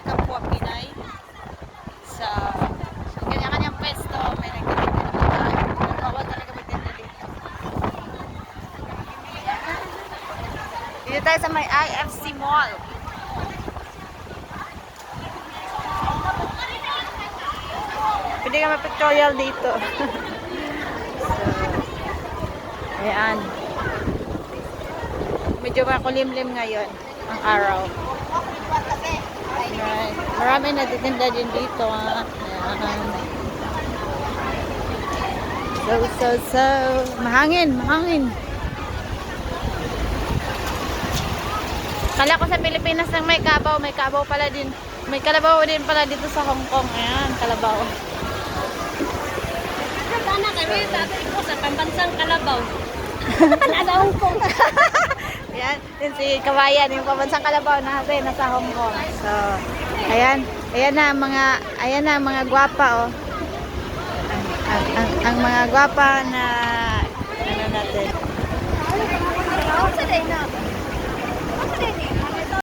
mga kapwa Pinay sa so, kanya-kanyang pwesto may nagtitinda na tayo bawal talaga magtinda dito. Tayo sa may IFC Mall. Pwede ka mapictorial dito. So, ayan. Medyo makulimlim ngayon ang araw. Marami natitinda din dito. ah. Ayan. So, so, so. Mahangin, mahangin. Kala ko sa Pilipinas nang may kabaw, may kabaw pala din. May kalabaw din pala dito sa Hong Kong. Ayan, kalabaw. Sana kami dati ko sa pambansang Kalabaw. Nalawang ko. Ayan, yan si Kawayan, yung pabansang kalabaw natin, nasa Hong Kong. So, ayan. Ayan na mga, ayan na mga gwapa, oh. Ang, ang, ang, ang mga gwapa na, ano natin. Ano sa